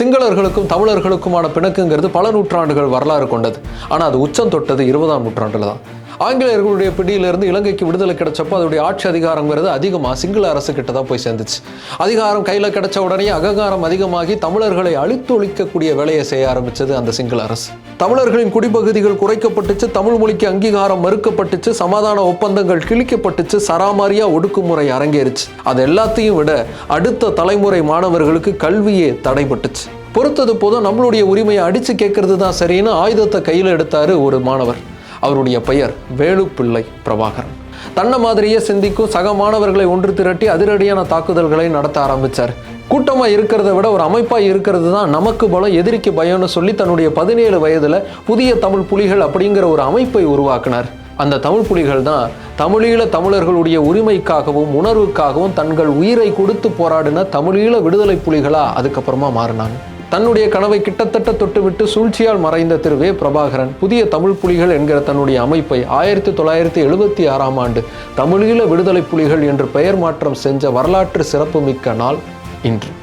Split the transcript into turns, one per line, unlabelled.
சிங்களர்களுக்கும் தமிழர்களுக்குமான பிணக்குங்கிறது பல நூற்றாண்டுகள் வரலாறு கொண்டது. ஆனால் அது உச்சம் தொட்டது இருபதாம் நூற்றாண்டில் தான் ஆங்கிலேயர்களுடைய பிடியிலிருந்து இலங்கைக்கு விடுதலை கிடைச்சப்போ அதோடைய ஆட்சி அதிகாரங்கிறது அதிகமாக சிங்கள அரசு கிட்ட தான் போய் சேர்ந்துச்சு. அதிகாரம் கையில் கிடைச்ச உடனே அகங்காரம் அதிகமாகி தமிழர்களை அழித்தொழிக்கக்கூடிய வேலையை செய்ய ஆரம்பிச்சது அந்த சிங்கள அரசு. தமிழர்களின் குடிப்பகுதிகள் குறைக்கப்பட்டுச்சு தமிழ் மொழிக்கு அங்கீகாரம் மறுக்கப்பட்டுச்சு சமாதான ஒப்பந்தங்கள் கிழிக்கப்பட்டுச்சு சராமாரியா ஒடுக்குமுறை அரங்கேறுச்சு. அது எல்லாத்தையும் விட அடுத்த தலைமுறை மாணவர்களுக்கு கல்வியே தடைப்பட்டுச்சு பொறுத்தது போதும் நம்மளுடைய உரிமையை அடித்து கேட்கறது தான் சரின்னு ஆயுதத்தை கையில் எடுத்தார் ஒரு மாணவர். அவருடைய பெயர் வேலுப்பிள்ளை பிரபாகரன். தன்னை மாதிரியே சிந்திக்கும் சக மாணவர்களை ஒன்று திரட்டி அதிரடியான தாக்குதல்களை நடத்த ஆரம்பிச்சார். கூட்டமாக இருக்கிறத விட ஒரு அமைப்பாக இருக்கிறது தான் நமக்கு பலம் எதிரிக்கு பயம்னு சொல்லி தன்னுடைய பதினேழு வயதில் புதிய தமிழ் புலிகள் அப்படிங்கிற ஒரு அமைப்பை உருவாக்கினார். அந்த தமிழ் புலிகள் தான் தமிழீழ தமிழர்களுடைய உரிமைக்காகவும் உணர்வுக்காகவும் தங்கள் உயிரை கொடுத்து போராடின தமிழீழ விடுதலை புலிகளாக அதுக்கப்புறமா மாறினாங்க. தன்னுடைய கனவை கிட்டத்தட்ட தொட்டுவிட்டு சூழ்ச்சியால் மறைந்த திரு வே பிரபாகரன் புதிய தமிழ் புலிகள் என்கிற தன்னுடைய அமைப்பை ஆயிரத்தி தொள்ளாயிரத்தி எழுபத்தி ஆறாம் ஆண்டு தமிழீழ விடுதலை புலிகள் என்று பெயர் மாற்றம் செஞ்ச வரலாற்று சிறப்புமிக்க நாள் இன்று.